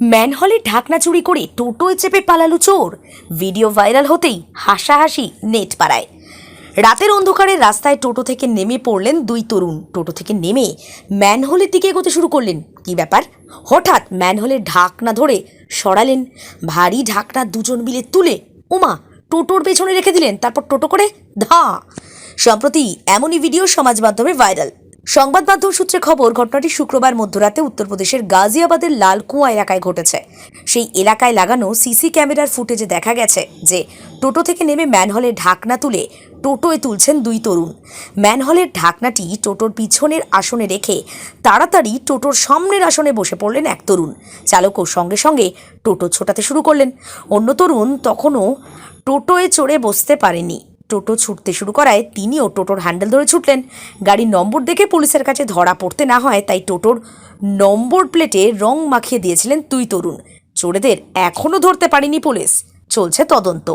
ম্যানহলে ঢাকনা চুরি করে টোটোয় চেপে পালালো চোর। ভিডিও ভাইরাল হতেই হাসাহাসি নেট পাড়ায়। রাতের অন্ধকারে রাস্তায় টোটো থেকে নেমে পড়লেন দুই তরুণ। টোটো থেকে নেমে ম্যানহোলের দিকে এগোতে শুরু করলেন। কি ব্যাপার? হঠাৎ ম্যানহোলের ঢাকনা ধরে সরালেন। ভারী ঢাকনা দুজন মিলে তুলে উমা, টোটোর পেছনে রেখে দিলেন, তারপর টোটো করে ধা। সম্প্রতি এমনই ভিডিও সমাজ মাধ্যমে ভাইরাল। সংবাদ মাধ্যম সূত্রে খবর, ঘটনাটি শুক্রবার মধ্যরাতে উত্তরপ্রদেশের গাজিয়াবাদের লালকুয়া এলাকায় ঘটেছে। সেই এলাকায় লাগানো সিসি ক্যামেরার ফুটেজে দেখা গেছে যে টোটো থেকে নেমে ম্যানহলের ঢাকনা তুলে টোটোয় তুলছেন দুই তরুণ। ম্যানহলের ঢাকনাটি টোটোর পিছনের আসনে রেখে তাড়াতাড়ি টোটোর সামনের আসনে বসে পড়লেন এক তরুণ। চালকও সঙ্গে সঙ্গে টোটো ছোটাতে শুরু করলেন। অন্য তরুণ তখনও টোটোয় চড়ে বসতে পারেনি। টোটো ছুটতে শুরু করায় তিনিও টোটোর হ্যান্ডেল ধরে ছুটলেন। গাড়ির নম্বর দেখে পুলিশের কাছে ধরা পড়তে না হয়, তাই টোটোর নম্বর প্লেটে রং মাখিয়ে দিয়েছিলেন তুই তরুণ। চোরেদের এখনও ধরতে পারেনি পুলিশ। চলছে তদন্ত।